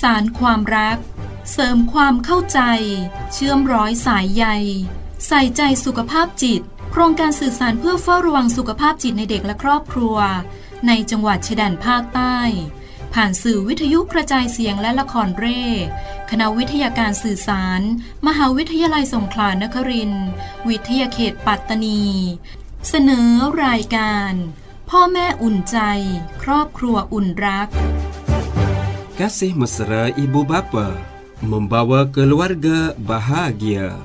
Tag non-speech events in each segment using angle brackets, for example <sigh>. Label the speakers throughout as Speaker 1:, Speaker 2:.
Speaker 1: สารความรัก เสริมความเข้าใจ เชื่อมร้อยสายใย ใส่ใจสุขภาพจิต โครงการสื่อสารเพื่อเฝ้าระวังสุขภาพจิตในเด็กและครอบครัว ในจังหวัดชายแดนภาคใต้ ผ่านสื่อวิทยุกระจายเสียงและละครเร่ คณะวิทยาการสื่อสาร มหาวิทยาลัยสงขลานครินทร์วิทยาเขตปัตตานี เสนอรายการ พ่อแม่อุ่นใจ ครอบครัวอุ่นรัก
Speaker 2: Kasih mesra ibu bapa membawa keluarga bahagia.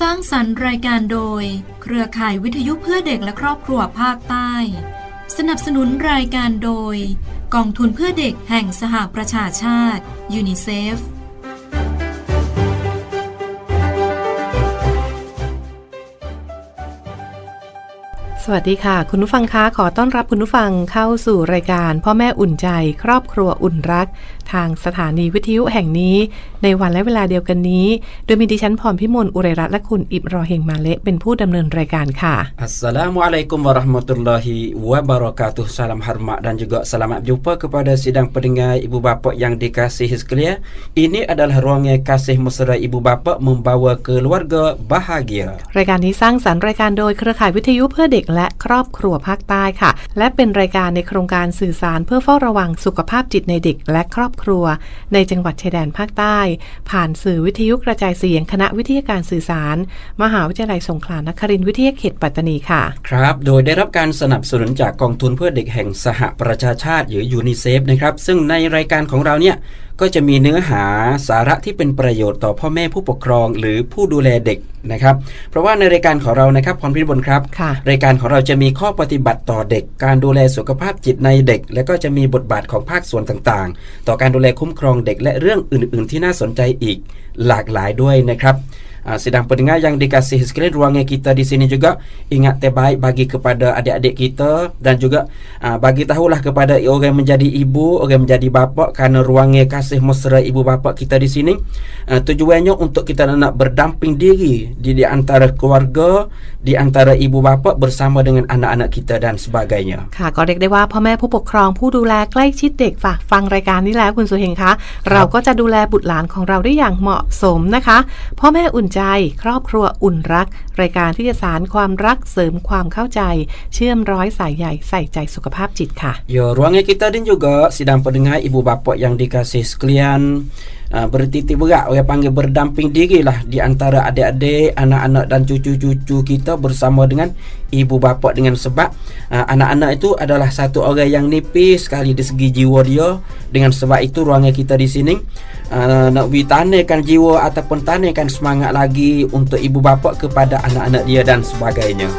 Speaker 1: สร้างสรรค์รายการโดย เครือข่ายวิทยุเพื่อเด็กและครอบครัวภาคใต้ สนับสนุนรายการโดย กองทุนเพื่อเด็กแห่งสหประชาชาติยูนิเซฟ
Speaker 3: สวัสดีค่ะ คุณผู้ฟังคะขอต้อนรับคุณผู้ฟังเข้าสู่รายการ พ่อแม่อุ่นใจ ครอบครัวอุ่นรัก ทางสถานีวิทยุแห่งนี้ ในวันและเวลาเดียวกันนี้ โดยมีดิฉันพรพิมลอุไรรัตน์และคุณอิบรอเฮงมาเละเป็นผู้ดำเนินรายการค่ะ
Speaker 2: Assalamualaikum warahmatullahi wabarakatuh. Salam hormat dan juga selamat jumpa kepada sidang pendengar ibu bapa yang dikasihi sekalian. Ini adalah ruangan kasih mesra ibu bapa membawa keluarga bahagia.
Speaker 3: รายการนี้สร้างสรรค์รายการโดยเครือข่ายวิทยุเพื่อเด็กและครอบครัวภาคใต้ค่ะ และเป็นรายการในโครงการสื่อสารเพื่อเฝ้าระวังสุขภาพจิตในเด็กและครอบครัว ในจังหวัดชายแดนภาคใต้ ผ่านสื่อวิทยุกระจายเสียงคณะวิทยาการสื่อสาร มหาวิทยาลัยสงขลานครินทร์วิทยาเขตปัตตานีค่ะ
Speaker 2: ครับ โดยได้รับการสนับสนุนจากกองทุนเพื่อเด็กแห่งสหประชาชาติหรือยูนิเซฟนะครับซึ่งในรายการของเราเนี่ยก็จะมีเนื้อหาสาระที่เป็นประโยชน์ต่อพ่อแม่ผู้ปกครองหรือผู้ดูแลเด็กนะครับ เพราะว่าในรายการของเรานะครับพรพิบลครับ
Speaker 3: ค่ะ
Speaker 2: รายการของเราจะมีข้อปฏิบัติต่อเด็ก การดูแลสุขภาพจิตในเด็ก และก็จะมีบทบาทของภาคส่วนต่างๆ ต่อการดูแลคุ้มครองเด็กและเรื่องอื่น ๆ ที่น่าสนใจอีกหลากหลายด้วยนะครับ Ah, sedang pendengar yang dikasihi sekalian ruangan kita di sini juga ingat terbaik bagi kepada adik-adik kita dan juga ah, bagi tahulah kepada orang yang menjadi ibu, orang yang menjadi bapa kerana ruangan kasih mesra ibu bapa kita di sini ah, tujuannya untuk kita nak berdamping diri di, di antara keluarga, di antara ibu bapa bersama dengan anak-anak kita dan sebagainya.
Speaker 3: ค่ะก็เรียกได้ว่าพ่อแม่ผู้ปกครองผู้ดูแลใกล้ชิดเด็กฝากฟังรายการนี้แล้วคุณสุเฮงคะ เราก็จะดูแลบุตรหลานของเราได้อย่างเหมาะสมนะคะ พ่อแม่อุ่น ใจ ครอบครัวอุ่นรัก รายการที่จะสารความรักเสริมความเข้าใจ เชื่อมร้อยสายใหญ่ใส่ใจสุขภาพจิตค่ะ
Speaker 2: Ya, ruangan kita dan juga sidang pendengar ibu bapa yang dikasih sekalian uh, bertitik berat orang panggil berdamping diri lah di antara adik-adik, anak-anak dan cucu-cucu kita bersama dengan ibu bapa dengan sebab uh, anak-anak itu adalah satu orang yang nipis sekali di segi jiwa dia dengan sebab itu ruangan kita di sini uh, nak witanyakan jiwa ataupun tanyakan semangat lagi untuk ibu bapa kepada anak-anak dia dan sebagainya.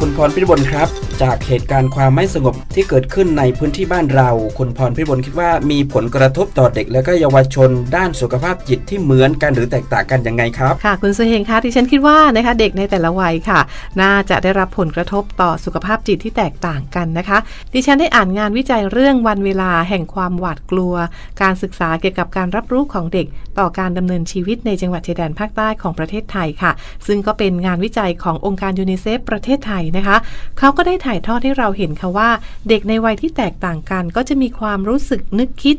Speaker 2: คุณพรพิบลครับ จากเหตุการณ์ความไม่สงบที่เกิดขึ้นในพื้นที่บ้านเรา คุณพรพิบลคิดว่ามีผลกระทบต่อเด็กและก็เยาวชน ด้านสุขภาพจิตที่เหมือนกันหรือแตกต่างกันยังไงครับ
Speaker 3: ค่ะคุณสุเฮงคะที่ฉันคิดว่านะคะเด็กในแต่ละวัยค่ะ น่าจะได้รับผลกระทบต่อสุขภาพจิตที่แตกต่างกันนะคะ ดิฉันได้อ่านงานวิจัยเรื่องวันเวลาแห่งความหวาดกลัว การศึกษาเกี่ยวกับการรับรู้ของเด็ก ต่อการดำเนินชีวิตในจังหวัดชายแดนภาคใต้ของประเทศไทยค่ะ ซึ่งก็เป็นงานวิจัยขององค์การยูนิเซฟประเทศไทยนะคะเขาก็ได้ถ่ายทอดให้เราเห็นค่ะว่า เด็กในวัยที่แตกต่างกัน ก็จะมีความรู้สึกนึกคิด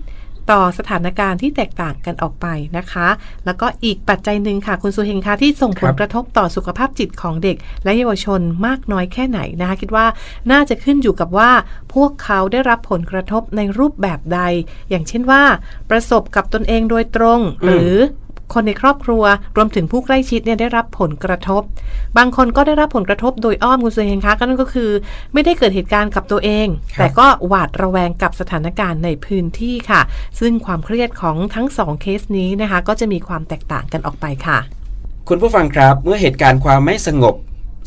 Speaker 3: ต่อสถานการณ์ที่แตกต่างกันออกไปนะคะ แล้วก็อีกปัจจัยหนึ่งค่ะ คุณสุเฮงคะที่ส่งผ
Speaker 2: ครั
Speaker 3: ล
Speaker 2: บ
Speaker 3: กระทบต่อสุขภาพจิตของเด็ก และเยาวชนมากน้อยแค่ไหนนะคะ คิดว่าน่าจะขึ้นอยู่กับว่า พวกเขาได้รับผลกระทบในรูปแบบใด อย่างเช่นว่า ประสบกับตนเองโดยตรง หรือ คนในครอบครัว รวมถึงผู้ใกล้ชิดเนี่ยได้รับผลกระทบ บางคนก็ได้รับผลกระทบโดยอ้อมคุณสุเฮงคะก็นั่นก็คือ ไม่ได้เกิดเหตุการณ์กับตัวเอง
Speaker 2: ครับ
Speaker 3: แต่ก็หวาดระแวงกับสถานการณ์ในพื้นที่ค่ะ ซึ่งความเครียดของทั้งสองเคสนี้นะคะ ก็จะมีความแตกต่างกันออกไปค่ะ
Speaker 2: คุณผู้ฟังครับเมื่อเหตุการณ์ความไม่สงบ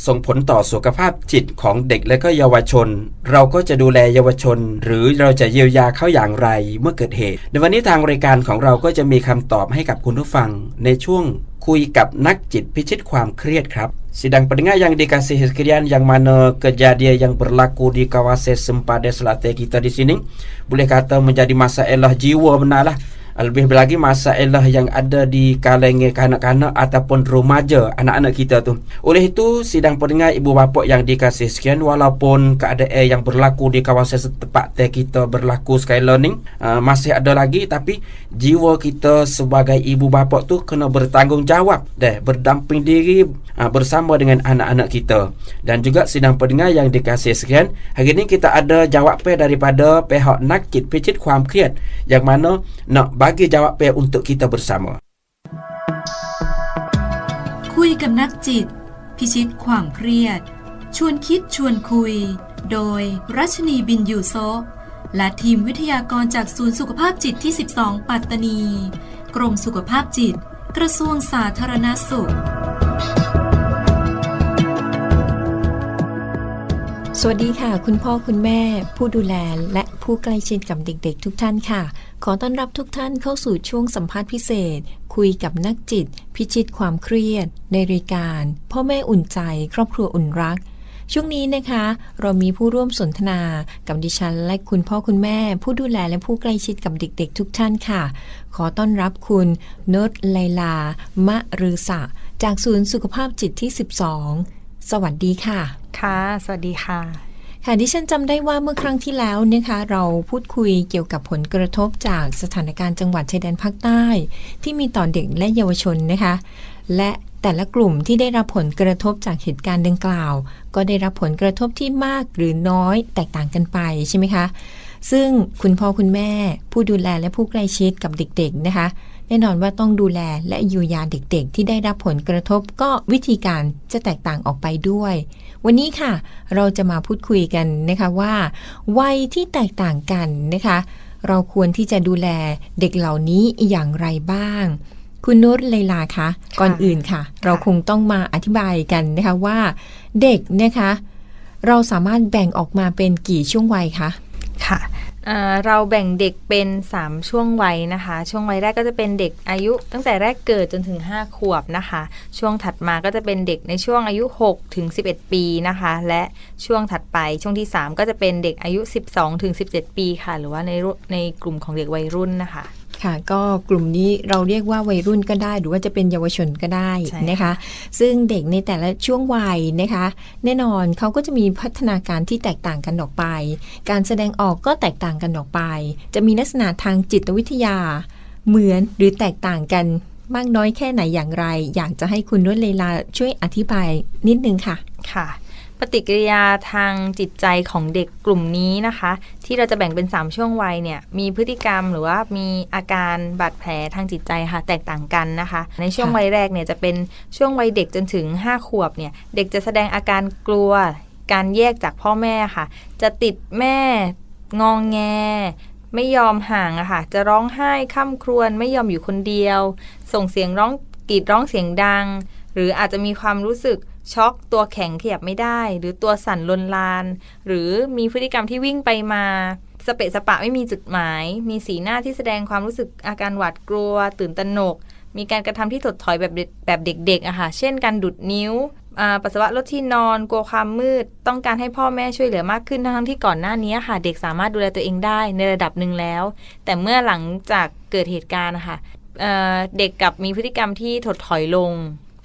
Speaker 2: ส่งผลต่อสุขภาพจิตของเด็กและก็เยาวชน เราก็จะดูแลเยาวชน หรือเราจะเยียวยาเขาอย่างไรเมื่อเกิดเหตุ ในวันนี้ทางรายการของเราก็จะมีคำตอบให้กับคุณผู้ฟัง ในช่วงคุยกับนักจิตพิชิตความเครียดครับ Sidang pendengar yang dikasihi sekalian yang mana kejadian yang berlaku di kawasan Sempade Selatan kita di sini boleh kata menjadi masalah jiwa benarlah lebih lagi masalah yang ada di kalangan kanak-kanak ataupun remaja anak-anak kita tu. Oleh itu, sidang pendengar ibu bapa yang dikasih sekian walaupun keadaan yang berlaku di kawasan setempat kita berlaku sekali ni uh, masih ada lagi tapi jiwa kita sebagai ibu bapa tu kena bertanggungjawab deh berdamping diri uh, bersama dengan anak-anak kita. Dan juga sidang pendengar yang dikasih sekian, hari ni kita ada jawapan daripada pihak Nakit Picit Kuam Kriat yang mana nak bagi jawapan untuk kita bersama.
Speaker 1: คุยกับนักจิต พิชิตความเครียด ชวนคิดชวนคุย โดยรัชนีบินยูโซ และทีมวิทยากรจากศูนย์สุขภาพจิตที่ 12 ปัตตานี กรมสุขภาพจิต กระทรวงสาธารณสุข
Speaker 4: วัสดีค่ะ คุณพ่อคุณแม่ ผู้ดูแลและผู้ใกล้ชิดกับเด็กๆ ทุกท่านค่ะ ขอต้อนรับทุกท่านเข้าสู่ช่วงสัมภาษณ์พิเศษ คุยกับนักจิต พิชิตความเครียด ในรายการ พ่อแม่อุ่นใจ ครอบครัวอุ่นรัก ช่วงนี้นะคะ เรามีผู้ร่วมสนทนากับดิฉัน และคุณพ่อคุณแม่ ผู้ดูแลและผู้ใกล้ชิดกับเด็กๆ ทุกท่านค่ะ ขอต้อนรับคุณนดไลลามะรือสะจากศูนย์สุขภาพจิตที่ 12 สวัสดีค่ะ
Speaker 5: ค่ะ สวัสดีค่ะ
Speaker 4: ค่ะดิฉันจำได้ว่าเมื่อครั้งที่แล้วนะคะเราพูดคุยเกี่ยวกับผลกระทบจากสถานการณ์จังหวัดชายแดนภาคใต้ ที่มีต่อเด็กและเยาวชนนะคะ และแต่ละกลุ่มที่ได้รับผลกระทบจากเหตุการณ์ดังกล่าว ก็ได้รับผลกระทบที่มากหรือน้อยแตกต่างกันไปใช่ไหมคะ ซึ่งคุณพ่อคุณแม่ ผู้ดูแลและผู้ใกล้ชิดกับเด็กๆนะคะ แน่นอนว่าต้องดูแลและเยียวยาเด็กๆ ที่ได้รับผลกระทบก็วิธีการจะแตกต่างออกไปด้วย วันนี้ค่ะ เราจะมาพูดคุยกันนะคะว่า วัยที่แตกต่างกันนะคะ เราควรที่จะดูแลเด็กเหล่านี้อย่างไรบ้าง คุณนุชเลลาคะก่อนอื่นค่ะ เราคงต้องมาอธิบายกันนะคะว่า เด็กนะคะ เราสามารถแบ่งออกมาเป็นกี่ช่วงวัยคะ
Speaker 5: ค่ะ เราแบ่งเด็กเป็น 3 ช่วงวัยนะคะ ช่วงวัยแรกก็จะเป็นเด็กอายุ ตั้งแต่แรกเกิดจนถึง 5 ขวบนะคะ ช่วงถัดมาก็จะเป็นเด็กในช่วงอายุ6ถึง11 ปีนะคะ และช่วงถัดไปช่วงที่ 3 ก็จะเป็นเด็กอายุ 12ถึง17 ปีค่ะ หรือว่าในในกลุ่มของเด็กวัยรุ่นนะคะ
Speaker 4: ค่ะ ก็กลุ่มนี้เราเรียกว่าวัยรุ่นก็ได้ หรือว่าจะเป็นเยาวชนก็ได้
Speaker 5: ใช่
Speaker 4: นะคะ ซึ่งเด็กในแต่ละช่วงวัยนะคะ แน่นอนเขาก็จะมีพัฒนาการที่แตกต่างกันออกไป การแสดงออกก็แตกต่างกันออกไป จะมีลักษณะทางจิตวิทยา เหมือนหรือแตกต่างกันมากน้อยแค่ไหนอย่างไร อยากจะให้คุณนุ่นเลลาช่วยอธิบายนิดนึงค่ะ
Speaker 5: ค่ะป ฏิกิริยาทางจิตใจของเด็กกลุ่มนี้นะคะ ที่เราจะแบ่งเป็น 3 ช่วงวัยเนี่ยมีพฤติกรรมหรือว่ามีอาการบาดแผลทางจิตใจค่ะ แตกต่างกันนะคะ ในช่วงวัยแรกเนี่ยจะเป็นช่วงวัยเด็กจนถึง 5 ขวบเนี่ยเด็กจะแสดงอาการกลัวการแยกจากพ่อแม่ค่ะ จะติดแม่งองแงไม่ยอมห่างอะค่ะ จะร้องไห้ข้ามครวญไม่ยอมอยู่คนเดียว ส่งเสียงร้องกรีดร้องเสียงดัง หรืออาจจะมีความรู้สึก ช็อกตัวแข็งขยับไม่ได้ หรือตัวสั่นลนลาน หรือมีพฤติกรรมที่วิ่งไปมาสเปะสปะไม่มีจุดหมาย มีสีหน้าที่แสดงความรู้สึกอาการหวาดกลัว ตื่นตระหนก มีการกระทำที่ถดถอยแบบเด็กแบบเด็กๆอะค่ะ เช่นการดุดนิ้วปัสสาวะลดที่นอนกลัวความมืด ต้องการให้พ่อแม่ช่วยเหลือมากขึ้นทั้งที่ก่อนหน้านี้ค่ะ เด็กสามารถดูแลตัวเองได้ในระดับหนึ่งแล้ว แต่เมื่อหลังจากเกิดเหตุการณ์นะคะเอ่อเด็กกลับมีพฤติกรรมที่ถดถอยลง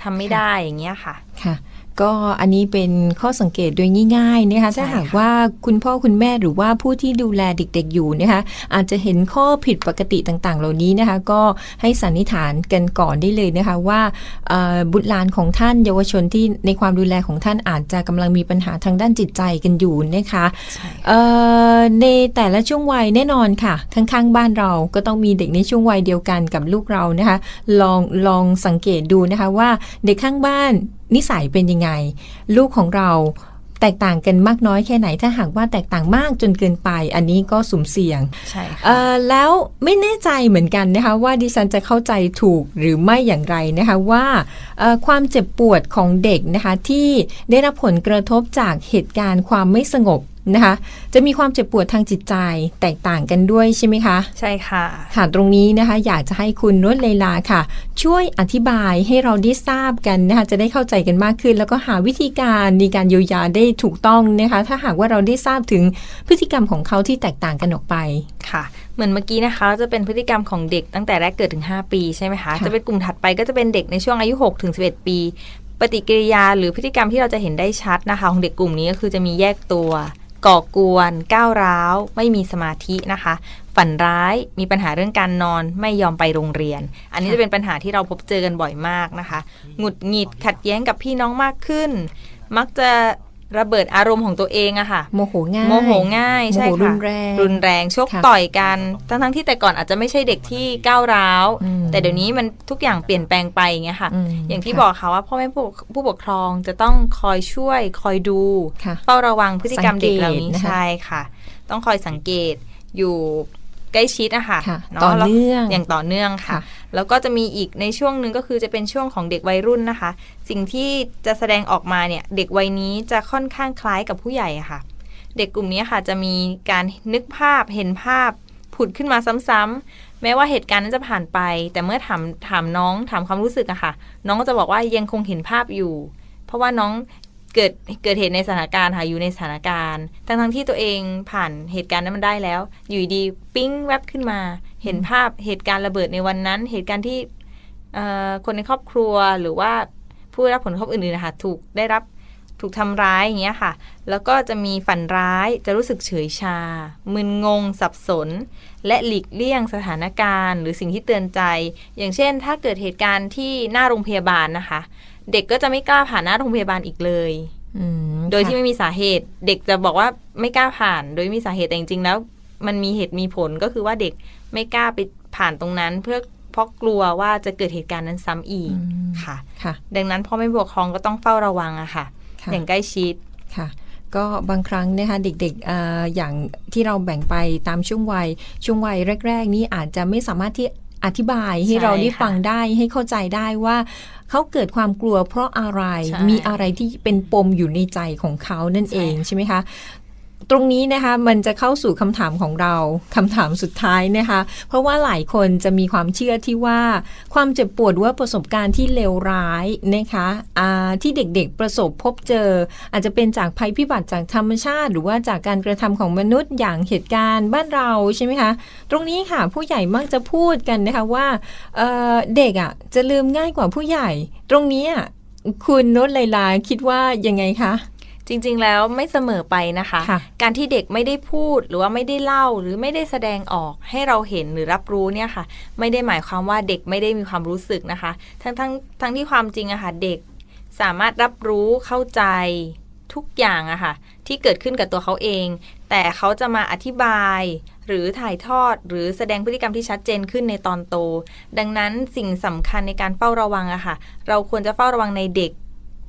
Speaker 5: ทำไม่ได้อย่างเงี้ยค่ะ
Speaker 4: ค่ะ ก็อันนี้เป็นข้อสังเกตโดยง่ายๆนะคะ
Speaker 5: ใช่
Speaker 4: ถ้าหาก
Speaker 5: ค่ะ
Speaker 4: ว่าคุณพ่อคุณแม่หรือว่าผู้ที่ดูแลเด็กๆอยู่นะคะอาจจะเห็นข้อผิดปกติต่างๆ เหล่านี้นะคะก็ให้สันนิษฐานกันก่อนได้เลยนะคะว่าเอ่อบุตรหลานของท่านเยาวชนที่ในความดูแลของท่านอาจจะกำลังมีปัญหาทางด้านจิตใจกันอยู่นะคะ
Speaker 5: ใช่
Speaker 4: เอ่อในแต่ละช่วงวัยแน่นอนค่ะ ข้างๆบ้านเราก็ต้องมีเด็กในช่วงวัยเดียวกันกับลูกเรานะคะลองลองสังเกตดูนะคะว่าเด็กข้างบ้าน นิสัยเป็นยังไง ลูกของเราแตกต่างกันมากน้อยแค่ไหนถ้าหากว่าแตกต่างมากจนเกินไป อันนี้ก็สุ่มเสี่ยง
Speaker 5: ใช่ค่ะ
Speaker 4: เอ่อแล้วไม่แน่ใจเหมือนกันนะคะว่าดิฉันจะเข้าใจถูกหรือไม่อย่างไรนะคะว่าเอ่อความเจ็บปวดของเด็กนะคะที่ได้รับผลกระทบจากเหตุการณ์ความไม่สงบ นะคะ จะมีความเจ็บปวดทางจิตใจแตกต่างกันด้วยใช่ไหมคะ
Speaker 5: ใช่ค่ะ
Speaker 4: ค่ะ ตรงนี้นะคะ อยากจะให้คุณนุชเลลาค่ะ ช่วยอธิบายให้เราได้ทราบกันนะคะ จะได้เข้าใจกันมากขึ้น แล้วก็หาวิธีการในการเยียวยาได้ถูกต้องนะคะ ถ้าหากว่าเราได้ทราบถึงพฤติกรรมของเขาที่แตกต่างกันออกไป
Speaker 5: ค่ะเหมือนเมื่อกี้นะคะจะเป็นพฤติกรรมของเด็กตั้งแต่แรกเกิดถึง 5 ปีใช่ไหมคะ
Speaker 4: ค่ะ
Speaker 5: จะเป็นกลุ่มถัดไปก็จะเป็นเด็กในช่วงอายุ6ถึง11 ปี ปฏิกิริยาหรือพฤติกรรมที่เราจะเห็นได้ชัดนะคะ ของเด็กกลุ่มนี้ก็คือจะมีแยกตัว ก่อกวนก้าวร้าว ไม่มีสมาธินะคะ ฝันร้ายมีปัญหาเรื่องการนอนไม่ยอมไปโรงเรียน อันนี้
Speaker 4: ค่ะ
Speaker 5: จะเป็นปัญหาที่เราพบเจอกันบ่อยมากนะคะ หงุดหงิดขัดแย้งกับพี่น้องมากขึ้น มักจะ ระเบิดอารมณ์ของตัวเองอะค่ะ
Speaker 4: โมโหง่าย
Speaker 5: โมโหง่าย
Speaker 4: โม
Speaker 5: ใช่
Speaker 4: โห
Speaker 5: ค่ะ
Speaker 4: รุนแรง
Speaker 5: รุนแรงชก
Speaker 4: ค่ะ
Speaker 5: ต่อยกัน ทั้งทั้งๆที่แต่ก่อนอาจจะไม่ใช่เด็กที่ก้าวร้าว
Speaker 4: อืม
Speaker 5: แต่เดี๋ยวนี้มันทุกอย่างเปลี่ยนแปลงไปอย่างเงี้ยค่ะ
Speaker 4: ม
Speaker 5: อย่างที่
Speaker 4: ค่ะ
Speaker 5: บอกค่ะว่าพ่อแม่ผู้ผู้ปกครองจะต้องคอยช่วย คอยดู
Speaker 4: ค่ะ
Speaker 5: เฝ้าระวังพฤติกรรมเด็กเหล่านี้
Speaker 4: สังเกตนะคะ
Speaker 5: ใช่ค่ะ ต้องคอยสังเกตอยู่ ใกล้ชิดอะค่ะ
Speaker 4: ค่ะ
Speaker 5: เนาะ
Speaker 4: ต่อ
Speaker 5: แล้ว
Speaker 4: เนื่อง
Speaker 5: อย่างต่อเนื่องค่ะ
Speaker 4: ค่ะ
Speaker 5: แล้วก็จะมีอีกในช่วงหนึ่งก็คือจะเป็นช่วงของเด็กวัยรุ่นนะคะ สิ่งที่จะแสดงออกมาเนี่ยเด็กวัยนี้จะค่อนข้างคล้ายกับผู้ใหญ่อะค่ะ เด็กกลุ่มนี้ค่ะจะมีการนึกภาพเห็นภาพผุดขึ้นมาซ้ำๆแม้ว่าเหตุการณ์นั้นจะผ่านไป แต่เมื่อถามถามน้องถามความรู้สึกอะค่ะ น้องก็จะบอกว่ายังคงเห็นภาพอยู่ เพราะว่าน้อง เกิดเกิดเหตุในสถานการณ์ค่ะอยู่ในสถานการณ์ ทั้งทั้งที่ตัวเองผ่านเหตุการณ์นั้นมันได้แล้ว อยู่ดีปิ้งแวบขึ้นมา เห็นภาพเหตุการณ์ระเบิดในวันนั้น เหตุการณ์ที่คนในครอบครัวหรือว่าผู้ได้รับผลกระทบอื่นๆนะคะถูกได้รับถูกทำร้ายอย่างเงี้ยค่ะ แล้วก็จะมีฝันร้ายจะรู้สึกเฉยชา มึนงง สับสน และหลีกเลี่ยงสถานการณ์ หรือสิ่งที่เตือนใจ อย่างเช่น ถ้าเกิดเหตุการณ์ที่หน้าโรงพยาบาลนะคะ เด็กก็จะไม่กล้าผ่านหน้าโรงพยาบาลอีกเลย
Speaker 4: อืม
Speaker 5: โดยที่
Speaker 4: ค่ะ
Speaker 5: ไม่มีสาเหตุ เด็กจะบอกว่าไม่กล้าผ่าน โดยไม่มีสาเหตุแต่จริงๆแล้ว มันมีเหตุมีผลก็คือว่าเด็กไม่กล้าไปผ่านตรงนั้น เพื่อเพราะกลัวว่าจะเกิดเหตุการณ์นั้นซ้ำอีก
Speaker 4: อืม
Speaker 5: ค่ะ
Speaker 4: ค่ะ
Speaker 5: ดังนั้นพ่อแม่ผู้ปกครองก็ต้องเฝ้าระวังอะค่ะ
Speaker 4: ค่ะ
Speaker 5: อย่างใกล้ชิด
Speaker 4: ค่ะก็บางครั้งนะคะเด็กๆเอ่ออย่างที่เราแบ่งไปตามช่วงวัยช่วงวัยแรก ๆ นี้อาจจะไม่สามารถที่ อธิบายให้
Speaker 5: ใช่
Speaker 4: เราได้
Speaker 5: ค่ะ
Speaker 4: ฟังได้ให้เข้าใจได้ว่าเขาเกิดความกลัวเพราะอะไร
Speaker 5: ใช่
Speaker 4: มีอะไรที่เป็นปมอยู่ในใจของเขานั่น
Speaker 5: ใช่
Speaker 4: เอง
Speaker 5: ค่ะ
Speaker 4: ใช่ไหมคะ ตรงนี้นะคะมันจะเข้าสู่คำถามของเราคำถามสุดท้ายนะคะ เพราะว่าหลายคนจะมีความเชื่อที่ว่าความเจ็บปวดว่าประสบการณ์ที่เลวร้ายนะคะอ่าที่เด็กๆประสบพบเจอ อาจจะเป็นจากภัยพิบัติจากธรรมชาติ หรือว่าจากการกระทำของมนุษย์อย่างเหตุการณ์บ้านเราใช่ไหมคะ ตรงนี้ค่ะผู้ใหญ่มักจะพูดกันนะคะว่าเเด็กอะจะลืมง่ายกว่าผู้ใหญ่ ตรงนี้คุณโนตไลลาคิดว่ายังไงคะ
Speaker 5: จริงๆแล้วไม่เสมอไปนะคะ
Speaker 4: ค่ะ
Speaker 5: การที่เด็กไม่ได้พูดหรือว่าไม่ได้เล่าหรือไม่ได้แสดงออกให้เราเห็นหรือรับรู้เนี่ยค่ะ ไม่ได้หมายความว่าเด็กไม่ได้มีความรู้สึกนะคะ ทั้งทั้งทั้งที่ความจริงอะค่ะเด็กสามารถรับรู้เข้าใจทุกอย่างอะค่ะ ที่เกิดขึ้นกับตัวเขาเอง แต่เขาจะมาอธิบายหรือถ่ายทอดหรือแสดงพฤติกรรมที่ชัดเจนขึ้นในตอนโต ดังนั้นสิ่งสำคัญในการเฝ้าระวังอะค่ะ เราควรจะเฝ้าระวังในเด็ก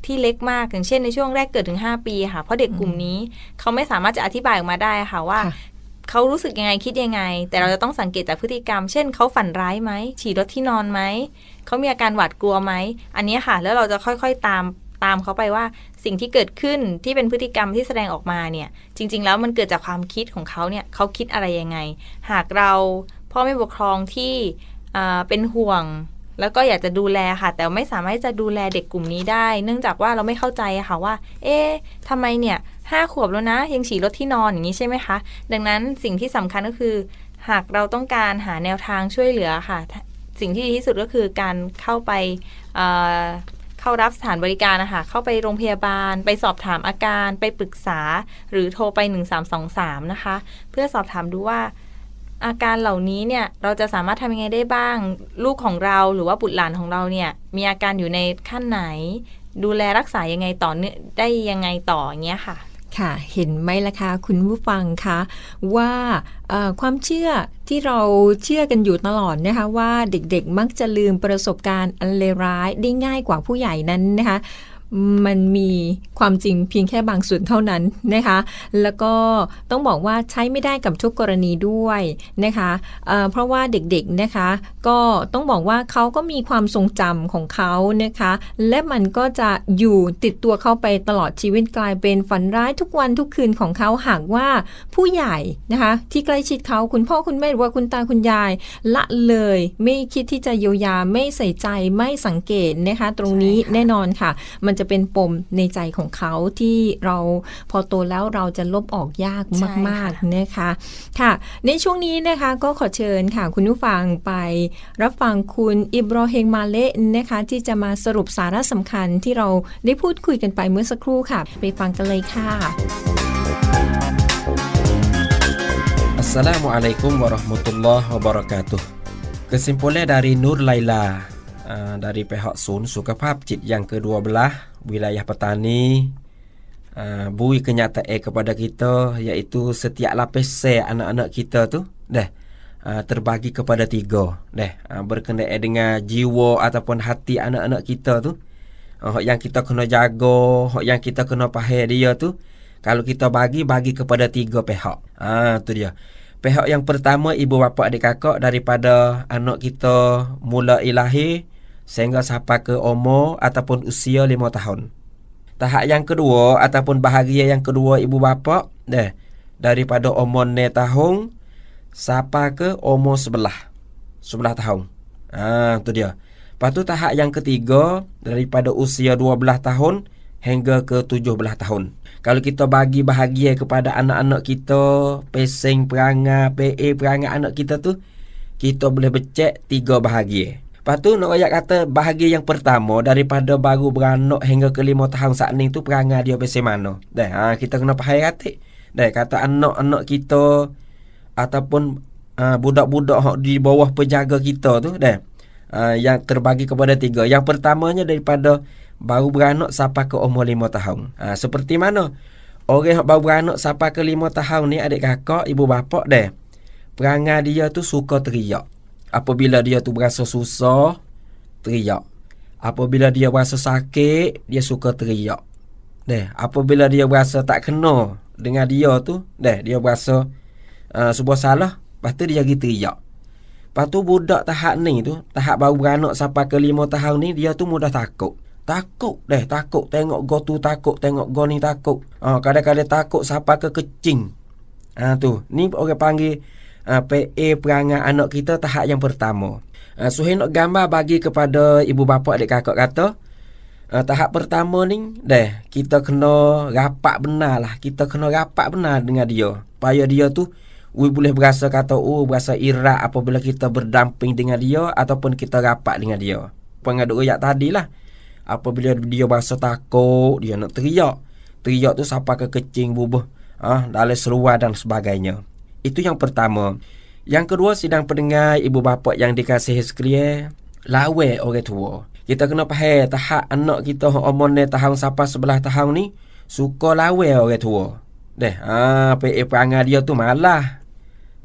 Speaker 5: ที่เล็กมากอย่างเช่นในช่วงแรกเกิดถึง 5 ปีค่ะ เพราะเด็กกลุ่มนี้เขาไม่สามารถจะอธิบายออกมาได้ค่ะว่า
Speaker 4: ค่ะ
Speaker 5: เขารู้สึกยังไงคิดยังไง แต่เราจะต้องสังเกตจากพฤติกรรม เช่นเขาฝันร้ายไหมฉี่รถที่นอนไหมเขามีอาการหวาดกลัวไหมอันนี้ค่ะ แล้วเราจะค่อยๆตามตามเขาไปว่าสิ่งที่เกิดขึ้นที่เป็นพฤติกรรมที่แสดงออกมาเนี่ย จริง ๆ แล้วมันเกิดจากความคิดของเขาเนี่ยเขาคิดอะไรยังไง หากเราพ่อแม่ปกครองที่อ่าเป็นห่วง แล้วก็อยากจะดูแลค่ะ แต่ไม่สามารถจะดูแลเด็กกลุ่มนี้ได้ เนื่องจากว่าเราไม่เข้าใจค่ะว่า เอ๊ะทำไมเนี่ยห้าขวบแล้วนะ ยังฉี่รถที่นอนอย่างนี้ใช่ไหมคะ ดังนั้นสิ่งที่สำคัญก็คือ หากเราต้องการหาแนวทางช่วยเหลือค่ะ สิ่งที่ดีที่สุดก็คือการเข้าไปเเข้ารับสถานบริการนะคะเข้าไปโรงพยาบาล ไปสอบถามอาการ ไปปรึกษา หรือโทรไป 1323 นะคะ เพื่อสอบถามดูว่า อาการเหล่านี้เนี่ยเราจะสามารถทำยังไงได้บ้าง ลูกของเราหรือว่าบุตรหลานของเราเนี่ย มีอาการอยู่ในขั้นไหน ดูแลรักษายังไงต่อเนื่องได้ยังไงต่ออย่างเงี้ยค่ะ
Speaker 4: ค่ะเห็นไหมล่ะคะคุณผู้ฟังคะว่าความเชื่อที่เราเชื่อกันอยู่ตลอดนะคะว่าเด็กๆมักจะลืมประสบการณ์อันเลวร้ายได้ง่ายกว่าผู้ใหญ่นั้นนะคะ มันมีความจริงเพียงแค่บางส่วนเท่านั้นนะคะ แล้วก็ต้องบอกว่าใช้ไม่ได้กับทุกกรณีด้วยนะคะเเพราะว่าเด็กๆนะคะ ก็ต้องบอกว่าเขาก็มีความทรงจำของเขานะคะ และมันก็จะอยู่ติดตัวเขาไปตลอดชีวิตกลายเป็นฝันร้ายทุกวันทุกคืนของเขาหากว่าผู้ใหญ่นะคะ ที่ใกล้ชิดเขาคุณพ่อคุณแม่หรือว่าคุณตาคุณยาย ละเลยไม่คิดที่จะเยียวยาไม่ใส่ใจไม่สังเกตนะคะ ตรงนี้แน่นอนค่ะ มันจะเป็นปมในใจของเขาที่เราพอโตแล้วเราจะลบออกยากมาก ๆนะคะค่ะ ในช่วงนี้นะคะก็ขอเชิญค่ะ คุณผู้ฟังไปรับฟังคุณอิบรอเฮงมาเละนะคะ ที่จะมาสรุปสาระสำคัญที่เราได้พูดคุยกันไปเมื่อสักครู่ค่ะ ไปฟังกันเลยค่ะ
Speaker 2: Assalamualaikum warahmatullahi wabarakatuh. Kesimpulan dari Nur Laila uh, dari pihak Sun Sukapap Cit yang ke-12 wilayah petani uh, bui kenyataan kepada kita iaitu setiap lapis sel anak-anak kita tu dah uh, terbagi kepada tiga dah uh, berkenaan dengan jiwa ataupun hati anak-anak kita tu uh, yang kita kena jaga hak yang kita kena faham dia tu kalau kita bagi bagi kepada tiga pihak. Ah tu dia. Pihak yang pertama ibu bapa adik kakak daripada anak kita mula ilahi sehingga sampai ke umur ataupun usia lima tahun. Tahap yang kedua ataupun bahagia yang kedua ibu bapa deh daripada umur 9 tahun sampai ke umur sebelah. Sebelah tahun. Ah tu dia. Lepas tu tahap yang ketiga daripada usia 12 tahun hingga ke 17 tahun. Kalau kita bagi bahagia kepada anak-anak kita, pesing perangai, PA perangai anak kita tu, kita boleh becek tiga bahagia. Lepas tu nak ayat kata bahagia yang pertama daripada baru beranak hingga ke lima tahun saat ni tu perangai dia pesing mana. Dah, ha, kita kena faham kata. Dah, kata anak-anak kita ataupun uh, budak-budak di bawah penjaga kita tu dah. Uh, yang terbagi kepada tiga. Yang pertamanya daripada baru beranak sampai ke umur lima tahun. Ha, seperti mana? Orang yang baru beranak sampai ke lima tahun ni adik kakak, ibu bapa dah. Perangai dia tu suka teriak. Apabila dia tu berasa susah, teriak. Apabila dia berasa sakit, dia suka teriak. Dah, apabila dia berasa tak kena dengan dia tu, dah dia berasa uh, sebuah salah, lepas tu dia pergi teriak. Lepas tu budak tahap ni tu, tahap baru beranak sampai ke lima tahun ni, dia tu mudah takut. Takut deh, takut tengok go tu takut, tengok go ni takut. Ah, kadang-kadang takut sampai ke kecing. Ah tu, ni orang panggil ah, PA perangai anak kita tahap yang pertama. Ah, Suhail nak gambar bagi kepada ibu bapa adik kakak kata, ah, tahap pertama ni, deh, kita kena rapat benar lah. Kita kena rapat benar dengan dia. Supaya dia tu, we boleh berasa kata, oh berasa irak apabila kita berdamping dengan dia ataupun kita rapat dengan dia. Pengaduk ayat tadi lah. Apabila dia berasa takut, dia nak teriak. Teriak tu sampai ke kecing bubuh. Ah, dalam seluar dan sebagainya. Itu yang pertama. Yang kedua, sidang pendengar ibu bapa yang dikasihi sekalian, lawe orang tua. Kita kena faham tahap anak kita umur ni tahun sampai sebelah tahun ni, suka lawe orang tua. Deh, ah, PA perangai dia tu malah.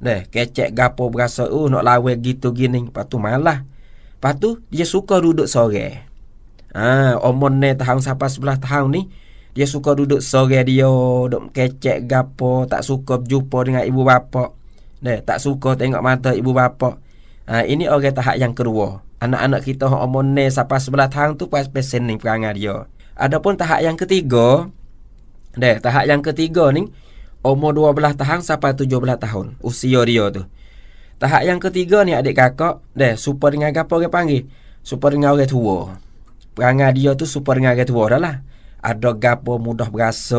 Speaker 2: Deh, kecek gapo berasa, oh nak lawe gitu gini. Lepas tu malah. Lepas tu, dia suka duduk sore. Ha, umur ni tahun sampai sebelah tahun ni dia suka duduk sore dia, duk kecek gapo, tak suka berjumpa dengan ibu bapa. Deh, tak suka tengok mata ibu bapa. Ha, ini orang tahap yang kedua. Anak-anak kita yang umur ni sampai sebelah tahun tu pas pesen ni perangai dia. Adapun tahap yang ketiga, deh, tahap yang ketiga ni umur 12 tahun sampai 17 tahun usia dia tu. Tahap yang ketiga ni adik kakak, deh, super dengan gapo orang panggil? Super dengan orang tua perangai dia tu super dengan orang tua dah lah. Ada gapo mudah berasa,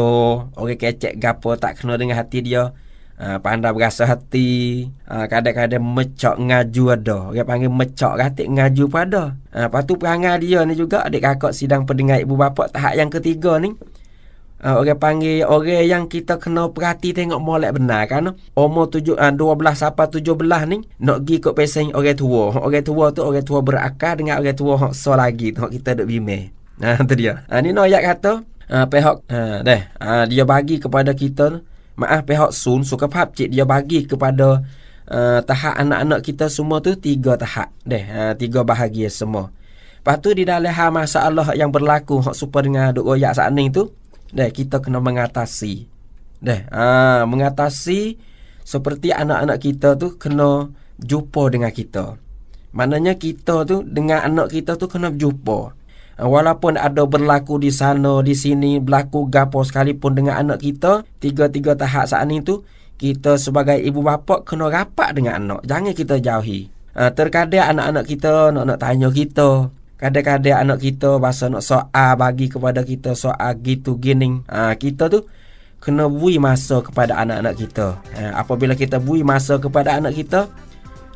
Speaker 2: orang kecek gapo tak kena dengan hati dia. Uh, pandai berasa hati. Uh, Kadang-kadang mecok ngaju ada. Orang panggil mecok hati ngaju pada uh, Lepas tu perangai dia ni juga Adik kakak sidang pendengar ibu bapa Tahap yang ketiga ni. Uh, Orang panggil Orang yang kita kena perhati Tengok molek benar. Kan Umur tujuh, uh, 12 sampai 17 ni Nak pergi ikut peseng orang tua. Orang tua tu orang tua berakal Dengan orang tua Hak so lagi. Hak kita duk bime Nah <laughs> tu dia uh, Ni Noyak kata uh, Pihak uh, Deh uh, Dia bagi kepada kita Maaf pihak Sun Sukapap Cik dia bagi kepada uh, Tahap anak-anak kita semua tu Tiga tahap Deh uh, Tiga bahagia semua Lepas tu di dalam hal masalah yang berlaku hak super dengan duk royak saat ni tu, dah kita kena mengatasi. Dah, ah mengatasi seperti anak-anak kita tu kena jumpa dengan kita. Maknanya kita tu dengan anak kita tu kena jumpa. Ah, Walaupun ada berlaku di sana, di sini, berlaku gapo sekalipun dengan anak kita, tiga-tiga tahap saat ni tu, kita sebagai ibu bapa kena rapat dengan anak. Jangan kita jauhi. Ah, terkadang anak-anak kita nak nak tanya kita. Kadang-kadang anak kita bahasa nak soal bagi kepada kita soal gitu gini. Ha, kita tu kena beri masa kepada anak-anak kita. Apabila kita beri masa kepada anak kita,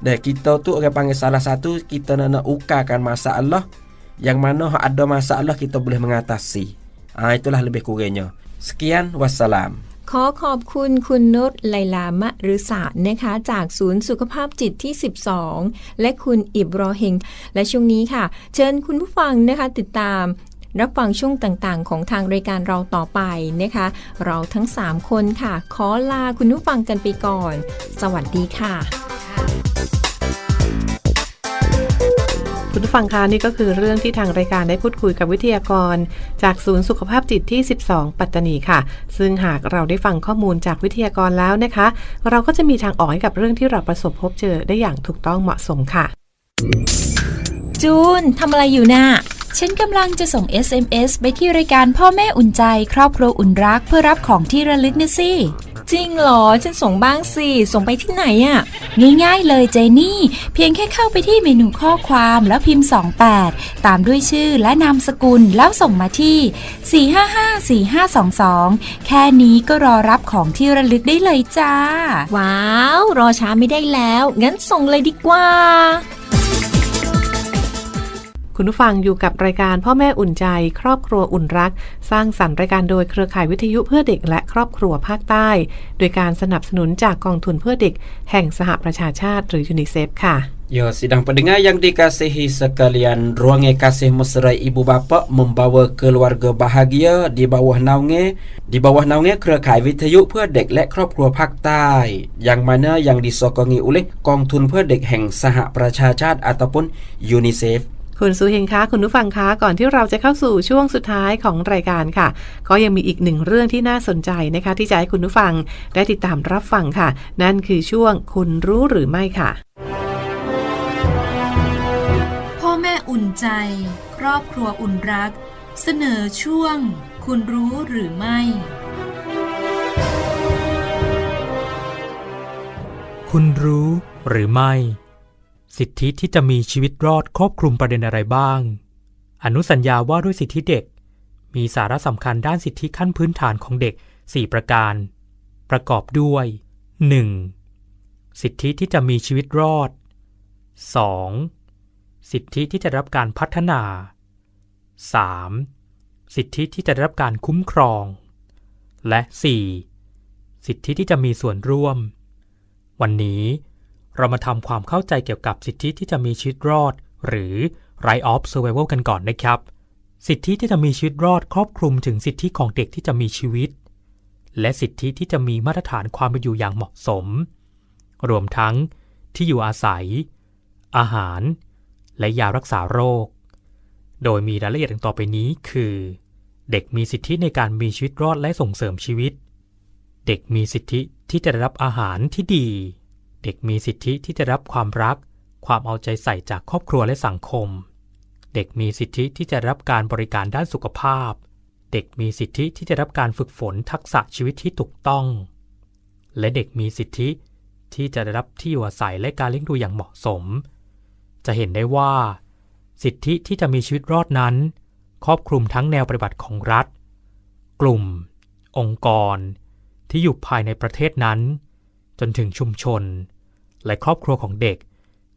Speaker 2: dan kita tu orang panggil salah satu kita nak nak ukarkan masalah yang mana ada masalah kita boleh mengatasi. Ha, itulah lebih kurangnya. Sekian wassalam.
Speaker 4: ขอขอบคุณคุณนุชไลลามะรุษานะคะ จากศูนย์สุขภาพจิตที่ 12 และคุณอิบรอเฮง และช่วงนี้ค่ะ เชิญคุณผู้ฟังนะคะติดตามรับฟังช่วงต่างๆ ของทางรายการเราต่อไปนะคะ เราทั้ง 3 คนค่ะ ขอลาคุณผู้ฟังกันไปก่อน สวัสดีค่ะ
Speaker 3: คุณผู้ฟังคะนี่ก็คือเรื่องที่ทางรายการได้พูดคุยกับวิทยากร จากศูนย์สุขภาพจิตที่ 12 ปัตตานีค่ะ ซึ่งหากเราได้ฟังข้อมูลจากวิทยากรแล้วนะคะ เราก็จะมีทางออกให้กับเรื่องที่เราประสบพบเจอได้อย่างถูกต้องเหมาะสมค่ะ
Speaker 6: จูนทำอะไรอยู่น่ะฉันกำลังจะส่ง SMS ไปที่รายการพ่อแม่อุ่นใจ ครอบครัวอุ่นรักเพื่อรับของที่ระลึกนะสิ
Speaker 4: จริงเหรอ ฉันส่งบ้างสิ ส่งไปที่ไหนอะ่ะ
Speaker 6: ง่ายๆเลยเจนี่ เพียงแค่เข้าไปที่เมนูข้อความแล้วพิมพ์ 28 ตามด้วยชื่อและนามสกุลแล้วส่งมาที่ 4554522 แค่นี้ก็รอรับของที่ระลึกได้เลยจ้า
Speaker 4: ว้าว รอช้าไม่ได้แล้ว งั้นส่งเลยดีกว่า
Speaker 3: คุณผู้ฟังอยู่กับรายการพ่อแม่อุ่นใจ ครอบครัวอุ่นรัก สร้างสรรค์รายการโดยเครือข่ายวิทยุเพื่อเด็กและครอบครัวภาคใต้ โดยการสนับสนุนจากกองทุนเพื่อเด็ก แห่งสหประชาชาติหรือยูนิเซฟค่ะ
Speaker 2: Yo, sidang pendengar yang dikasihi sekalian, ruangan kasih mesra ibu bapa membawa keluarga bahagia di bawah naungan di bawah naungi เครือข่ายวิทยุเพื่อเด็กและครอบครัวภาคใต้ yang mana yang disokongi oleh กองทุนเพื่อเด็กแห่งสหประชาชาติ ataupun UNICEF
Speaker 3: คุณสุเฮงคะคุณผู้ฟังคะก่อนที่เราจะเข้าสู่ช่วงสุดท้ายของรายการค่ะ ก็ยังมีอีกหนึ่งเรื่องที่น่าสนใจนะคะ ที่จะให้คุณผู้ฟังได้ติดตามรับฟังค่ะ นั่นคือช่วงคุณรู้หรือไม่ค่ะ
Speaker 1: พ่อแม่อุ่นใจ ครอบครัวอุ่นรัก เสนอช่วง คุณรู้หรือไม่
Speaker 7: คุณรู้หรือไม่ สิทธิที่จะมีชีวิตรอดครอบคลุมประเด็นอะไรบ้าง อนุสัญญาว่าด้วยสิทธิเด็ก มีสาระสำคัญด้านสิทธิขั้นพื้นฐานของเด็ก 4 ประการ ประกอบด้วย 1. สิทธิที่จะมีชีวิตรอด 2. สิทธิที่จะรับการพัฒนา 3. สิทธิที่จะรับการคุ้มครอง และ 4. สิทธิที่จะมีส่วนร่วม วันนี้ เรามาทำความเข้าใจเกี่ยวกับสิทธิที่จะมีชีวิตรอด หรือ right of survival กันก่อนนะครับ สิทธิที่จะมีชีวิตรอดครอบคลุมถึงสิทธิของเด็กที่จะมีชีวิต และสิทธิที่จะมีมาตรฐานความเป็นอยู่อย่างเหมาะสม รวมทั้งที่อยู่อาศัย อาหาร และยารักษาโรค โดยมีรายละเอียดดังต่อไปนี้คือ เด็กมีสิทธิในการมีชีวิตรอดและส่งเสริมชีวิต เด็กมีสิทธิที่จะได้รับอาหารที่ดี เด็กมีสิทธิที่จะรับความรัก ความเอาใจใส่จากครอบครัวและสังคม เด็กมีสิทธิที่จะรับการบริการด้านสุขภาพ เด็กมีสิทธิที่จะรับการฝึกฝนทักษะชีวิตที่ถูกต้อง และเด็กมีสิทธิที่จะได้รับที่อยู่อาศัยและการเลี้ยงดูอย่างเหมาะสม จะเห็นได้ว่า สิทธิที่จะมีชีวิตรอดนั้น ครอบคลุมทั้งแนวปฏิบัติของรัฐ กลุ่ม องค์กร ที่อยู่ภายในประเทศนั้น จนถึงชุมชน และครอบครัวของเด็ก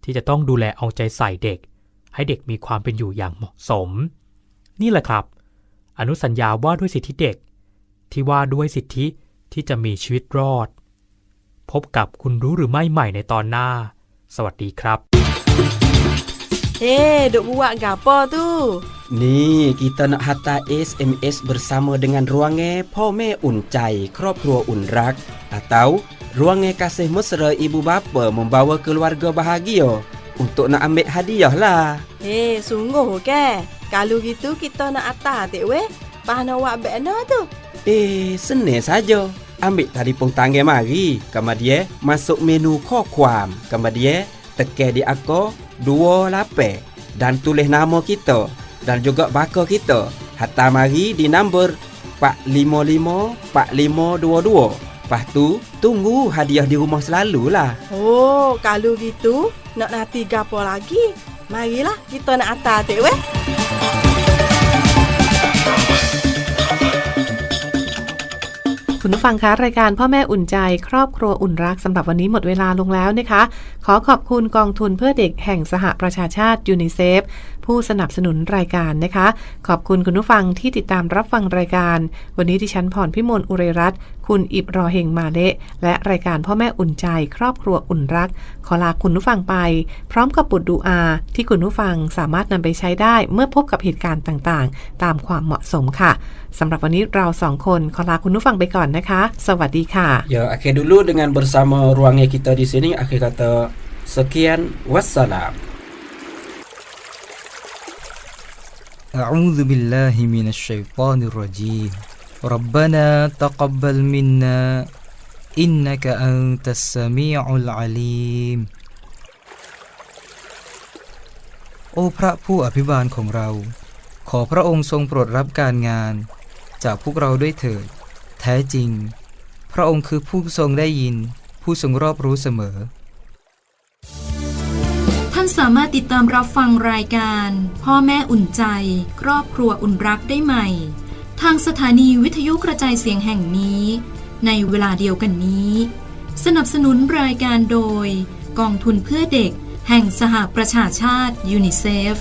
Speaker 7: ที่จะต้องดูแลเอาใจใส่เด็ก ให้เด็กมีความเป็นอยู่อย่างเหมาะสม นี่แหละครับ อนุสัญญาว่าด้วยสิทธิเด็ก ที่ว่าด้วยสิทธิที่จะมีชีวิตรอด พบกับคุณรู้หรือไม่ใหม่ในตอนหน้า สวัสดีครับ
Speaker 8: Eh, duk buat gapo tu?
Speaker 2: Ni kita nak hantar SMS bersama dengan ruangan พ่อแม่อุ่นใจครอบครัวอุ่นรัก atau ruangnya kasih mesra ibu bapa membawa keluarga bahagia untuk nak ambil hadiah lah.
Speaker 8: Eh, hey, sungguh ke? Kalau gitu kita nak atas tak weh? Pahan awak bekna tu?
Speaker 2: Eh, seneng saja. Ambil telefon tangga mari. Kemudian masuk menu kau kuam. Kemudian tekan di aku dua lapik. Dan tulis nama kita. Dan juga baka kita. Hatta mari di nombor 455 4522. Lepas tu, tunggu hadiah di rumah selalulah.
Speaker 8: Oh, kalau gitu nak nanti gapo lagi? Marilah kita nak atas tak weh?
Speaker 3: คุณผู้ฟังคะรายการพ่อแม่อุ่นใจ ครอบครัวอุ่นรักสำหรับวันนี้หมดเวลาลงแล้วนะคะ ขอขอบคุณกองทุนเพื่อเด็กแห่งสหประชาชาติยูนิเซฟ ผู้สนับสนุนรายการนะคะ ขอบคุณคุณผู้ฟังที่ติดตามรับฟังรายการ วันนี้ดิฉันพรพิมลอุเรรัตน์คุณอิบรอเฮงมาเละและรายการพ่อแม่อุ่นใจครอบครัวอุ่นรัก ขอลาคุณผู้ฟังไป พร้อมกับบทดูอา ที่คุณผู้ฟังสามารถนำไปใช้ได้เมื่อพบกับเหตุการณ์ต่างๆ ตามความเหมาะสมค่ะสำหรับวันนี้เราสองคนขอลาคุณผู้ฟังไปก่อนนะคะ สวัสดีค่ะ
Speaker 2: Ya, akhir dulu dengan bersama ruangnya kita di sini. Akhir kata sekian. Wassalam.
Speaker 9: أعوذ بالله من الشيطان الرجيم ربنا تقبل منا إنك أنت السميع العليم โอ้พระผู้อภิบาลของเรา ขอพระองค์ทรงโปรดรับการงาน จากพวกเราด้วยเถิด แท้จริง พระองค์คือผู้ทรงได้ยิน ผู้ทรงรอบรู้เสมอ
Speaker 1: ท่านสามารถติดตามรับฟังรายการ พ่อแม่อุ่นใจ ครอบครัวอุ่นรักได้ใหม่ ทางสถานีวิทยุกระจายเสียงแห่งนี้ ในเวลาเดียวกันนี้ สนับสนุนรายการโดย กองทุนเพื่อเด็ก แห่งสหประชาชาติยูนิเซฟ